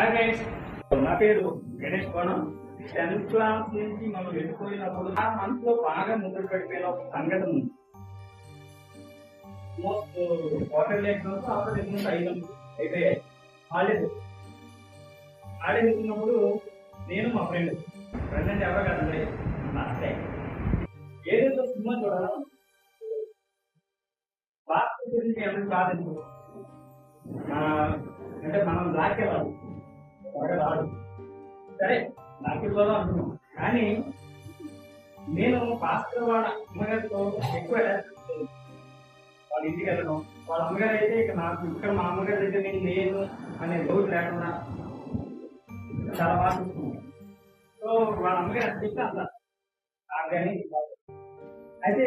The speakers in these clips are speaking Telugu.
హాయ్ గైస్ నా పేరు గణేష్ కోణం. టెన్త్ క్లాస్ నుంచి మనం వెళ్ళిపోయినప్పుడు ఆ మనసులో బాగా ముందు పడిపోయిన ఒక సంఘటన ఉంది. Most quarter exams after exams ఐదు అయితే కాలేజ్ కాలేజ్ వచ్చినప్పుడు నేను మా ఫ్రెండ్ ప్రజెంట్ అంటే ఎవరో కదండి? నా ఫ్రెండ్ ఏదైతే సినిమా చూడాలి? వాస్తు గురించి ఎవరికి బాధ అంటే మనం లాక్కెళ్ళాలి త్వరగా సరే సరే ఇవ్వదు అంటున్నాం కానీ నేను పాస్టర్ వాళ్ళ అమ్మగారితో ఎక్కువ వాళ్ళ ఇంటికి వెళ్ళడం వాళ్ళ అమ్మగారు అయితే ఇక నాకు ఇక్కడ మా అమ్మగారి దగ్గర నేను లేను అనే రోజు లేకుండా చాలా బాగా చూసుకున్నాను. సో వాళ్ళ అమ్మగారు ఎంత చెప్తే అంత కానీ అయితే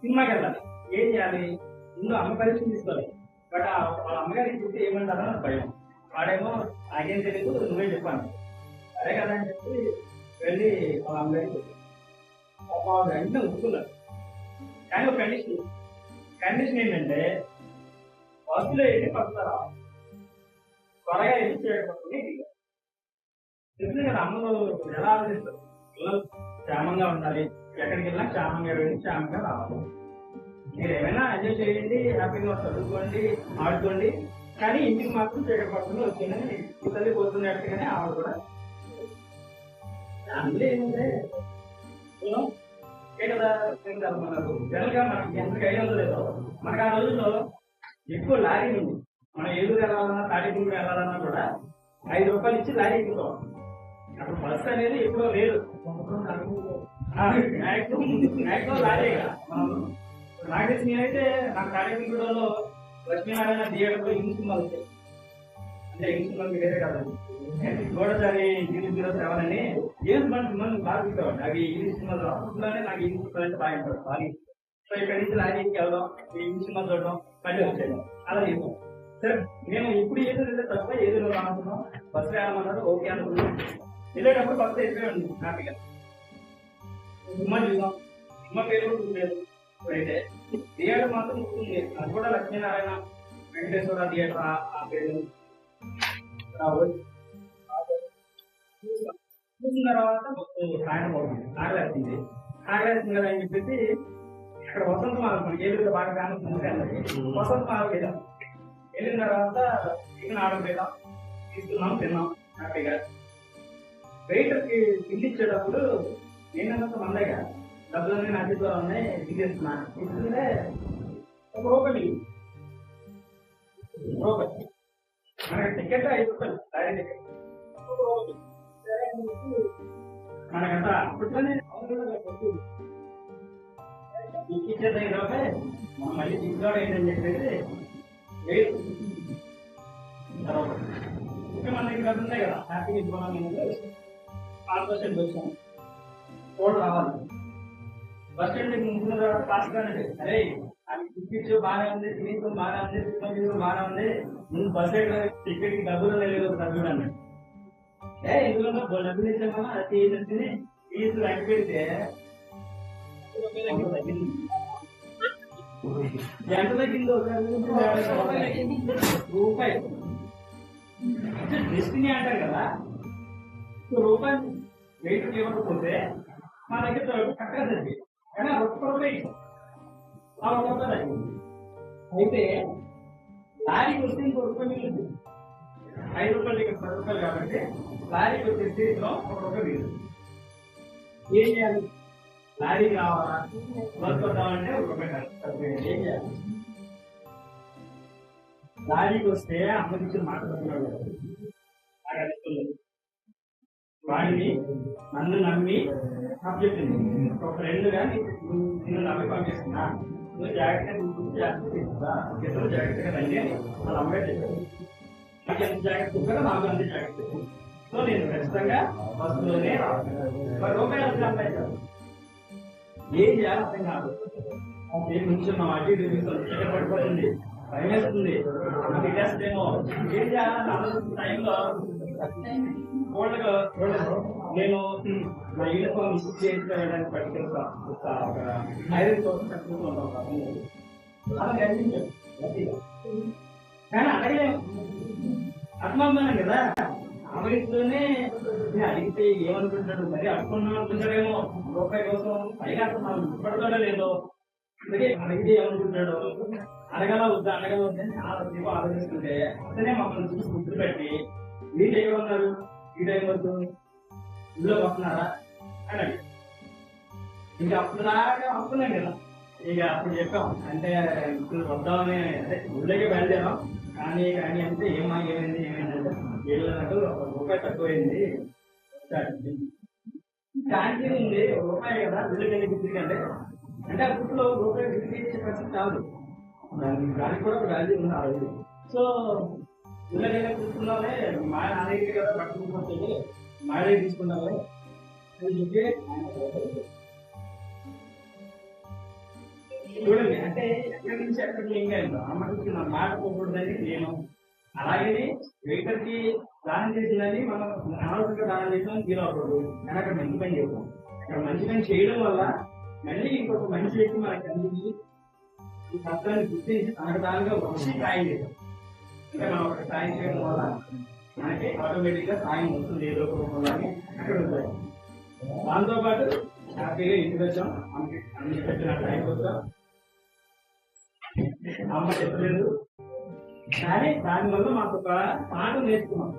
సినిమాకి వెళ్ళాలి. ఏం చేయాలి? ముందు అమ్మ పరీక్ష తీసుకోవాలి. బట్ వాళ్ళ అమ్మగారికి చెప్తే ఏమంటారో భయం. వాడేమో నాకేం తెలియదు నువ్వే చెప్పాను అరే కదా అని చెప్పి వెళ్ళి వాళ్ళ అమ్మగారికి చెప్పాను. వెంటనే ఒప్పుకున్నారు. కానీ ఒక కండిషన్ కండిషన్ ఏంటంటే బస్సులో వెళ్ళి పడతారా త్వరగా వెళ్ళి చేయకపోతే తెలుసు కదా అమ్మలు ఎలా ఆలోచిస్తారు? పిల్లలు క్షేమంగా ఉండాలి. ఎక్కడికి వెళ్ళినా క్షేమంగా వెళ్ళి క్షేమంగా రావాలి. మీరు ఏమైనా ఎంజాయ్ చేయండి హ్యాపీగా చదువుకోండి ఆడుకోండి కానీ ఇంటికి మాత్రం చీకటి పడుతుంది వచ్చిందని ఈ తల్లి పోతున్నట్టుగానే ఆవిడ కూడా అందులో ఏముంది? you know, కదా మనకు? జనరల్గా మనకి ఎంత ఐడియా లేదో. మనకు ఆ రోజుల్లో ఎక్కువ లారీ ఉంది. మనం ఏలూరు వెళ్ళాలన్నా తాడేపల్లి వెళ్ళాలన్నా కూడా ఐదు రూపాయలు ఇచ్చి లారీ ఎక్కుతాం. అప్పుడు బస్ అనేది ఎప్పుడో లేదు. మ్యాక్సిమం మ్యాక్సిమం లారీ మనం నాకు తెలిసి నేనైతే నా కార్యక్రమంలో లక్ష్మీనారాయణ థియేటర్లో ఇంగ్లీష్ సినిమాలు అంటే ఇంగ్లీష్ సినిమాలు వేరే కాదు గోడచారి ఇంగ్లీష్ సినిమాలు రావాలని ఏం మనకి మనం బాగా చూసేవాడిని. అవి హిందీ సినిమాలు రాకుండానే నాకు హిందీ సినిమాలు అంటే బాగా ఉంటాడు బాగా సో ఇక్కడి నుంచి లారీకి వెళ్దాం ఈ ఇంగ్లీష్ సినిమా చూడడం మళ్ళీ వచ్చేయడం. అలా చేసాం సరే మేము ఇప్పుడు ఏదో వెళ్తే తప్ప ఏదో అనుకున్నాం బస్సు వెళ్ళమన్నారు ఓకే అనుకున్నాం. వెళ్ళేటప్పుడు బస్సు అయిపోయాడు హ్యాపీగా సినిమా చూసాం సినిమా పేరు కూడా చూడలేదు ఇప్పుడైతే థియేటర్ మాత్రం ఉంటుంది అది కూడా లక్ష్మీనారాయణ వెంకటేశ్వర థియేటర్ ఆ- పేరు. చూసిన తర్వాత బస్సు సాయంత్రం అవుతుంది. ఆగలేస్తుంది ఆగలేస్తుంది కదా అని చెప్పేసి ఇక్కడ వసంత మాల మనకి ఏలూరు బాగా ఫేమస్ ఉంది కానీ వసంత మాల వెళ్ళాం. వెళ్ళిన తర్వాత చికెన్ ఆర్డర్ పెట్టాం తీసుకున్నాం తిన్నాం. హ్యాపీగా. వెయిటర్కి బిల్ ఇచ్చేటప్పుడు నేనంత మందగా డబ్బులన్నీ నా చేతిలో ఉన్నాయి తీసేస్తున్నా తీసుకుంటే ఒక రూపాయి మిగిలింది. రూపాయి. మనకి టికెట్ ఐదు రూపాయలు లారీ టికెట్ ఒక రూపాయి. సరే మనకంతా అప్పట్లోనే ఇచ్చేది ఐదు రూపాయలు. మనం మళ్ళీ తీసుకోవడం ఏంటని చెప్పేది లేదు ఇంకా మన దగ్గర ఉన్నాయి కదా. హ్యాపీగా ఇవ్వాలి ఆరు పర్సెంట్ వచ్చాం. కూడా రావాలి. బస్ స్టాండ్ ముందున్న పాస్ కానండి. అరే అది టికెట్ బాగానే ఉంది తినేసం బాగానే ఉంది సినిమా బాగానే ఉంది. ముందు బస్ స్టాండ్ టికెట్ డబ్బులు లేదు డబ్బులు అన్నాడు ఏ ఎందుకంటే డబ్బులు ఇచ్చామా అది చేసేసి ఫీజు లెక్క ఎంత తగ్గిందో రూపాయి. డెస్టినీ అంటారు కదా. రూపాయి వెయిట్ ఇవ్వకపోతే మా దగ్గర కట్టదండి. అయితే లారీకి వస్తే ఇంకో రూపాయి మిగిలింది. ఐదు రూపాయలు ఇక్కడ పది రూపాయలు కాబట్టి లారీకి వచ్చే స్థితిలో ఒక రూపాయి మిగిలింది. ఏం చేయాలి? లారీ కావాలా? బస్ వద్దామంటే ఒక రూపాయి ఏం చేయాలి? లారీకి వస్తే అమ్మకి ఇచ్చిన మాట వాడిని నన్ను నమ్మి సబ్జెక్ట్ ఒక ఫ్రెండ్గా నిన్ను నమ్మి పంపిస్తున్నా. నువ్వు జాగ్రత్తగా జాగ్రత్త తీసుకురా ఇద్దరు జాగ్రత్తగా రండి వాళ్ళ అమ్మాయి చెప్పారు. నాకు ఎంత జాగ్రత్త ఉంటారో నాకు అంత జాగ్రత్త. సో నేను ఖచ్చితంగా బస్సులోనే రావాలి మరి రూపాయలు అసలు అమ్మాయి కాదు ఏం చేయాలి అర్థం కాదు. నేను నుంచున్నాం అటు ఇటు తిరుగుతాం పడిపోతుంది. భయం వేస్తుంది. నాకు తిట్టేస్తేమో ఏం చేయాలని ఆలోచించిన టైంలో కోళ్ళకు నేను నా యూనిఫామ్ ఇష్యూ చేయించడానికి పట్టుకెళ్తా ఒక ఒక ఐరన్ కోసం కట్టుకుంటూ ఉంటాం అలా కనిపించాను కానీ అడగలేము ఆత్మాభిమానం కదా. అమెరికాలోనే నేను అడిగితే ఏమనుకుంటాడు? మరి అడుకున్నాం అనుకుంటాడేమో. రూపాయి కోసం పైగా అసలు మనం లేదో. అందుకే అడిగితే ఏమనుకుంటాడు? అడగల వద్దా? అడగల వద్దని అని ఆలోచిస్తుంటే అతనే మమ్మల్ని చూసి గుర్తుపెట్టి మీరు ఏమన్నారు ఉన్నారు? ఈ టైం వద్దు ఇంట్లో వస్తున్నారా? అని అడిగి ఇంకా అప్పుడు దాకా అనుకున్నాం కదా ఇక అప్పుడు చెప్పాం. అంటే ఇప్పుడు వద్దామని అదే ఊళ్ళోకి బయలుదేరాం. కానీ కానీ అంటే ఏమా ఏమైంది ఏమైంది అంటే వెళ్ళినట్టు ఒక రూపాయి తక్కువైంది. శాంతి ఉంది ఒక రూపాయి కదా. ఊళ్ళోకి వెళ్ళి బిడ్డకంటే అంటే అప్పట్లో రూపాయి బిడ్డకి పరిస్థితి కాదు దానికి దానికి కూడా ఒక వాల్యూ ఉంది ఆ రోజు. సో ఇళ్ళకైనా కూర్చున్నామే మా నాన్న దగ్గర కదా పట్టుకుంటుంది మ్యారేజ్ దగ్గర చూడండి అంటే ఎక్కడి నుంచి ఎక్కడికి ఏం కాదు అమ్మకి మన మాట పోకూడదని నేను అలాగే వెహికల్కి దానం చేసిందని మనం అనవసరంగా దానం చేసిన ఫీల్ అవ్వకూడదు కానీ అక్కడ మంచి పని చేస్తాం అక్కడ మంచి పని చేయడం వల్ల మళ్ళీ ఇంకొక మంచి వ్యక్తి మనకు అందించి ఈ సత్యాన్ని గుర్తించి తనకు తానుగా వచ్చి సాయం చేస్తాం అంటే మనం ఒక సాయం చేయడం వల్ల మనకి ఆటోమేటిక్గా సాయం వస్తుంది ఏదో ఒక రూపంలో అని అక్కడ ఉంటాయి. దాంతో పాటు హ్యాపీగా ఇంటికి వచ్చాం. మనకి అన్ని పెట్టిన టైం వచ్చాం అమ్మ చెప్పలేదు. కానీ దానివల్ల మాకు ఒక పాఠం నేర్చుకున్నాం.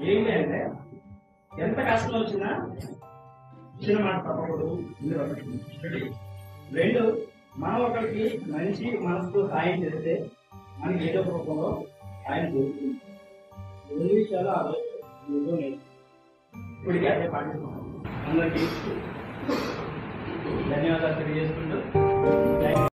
ఏంటి అంటే ఎంత కష్టం వచ్చినా చిన్న మాట తప్పకూడదు ఇది ఒకటి. రెండు? మనం ఒకరికి మంచి మనసుతో సాయం చేస్తే మనకి ఏదో రూపంలో సాయం దొరుకుతుంది రెండు విషయాలు ఆ రోజు ఇప్పటికీ అదే అందరికీ ధన్యవాదాలు తెలియజేసుకుంటూ.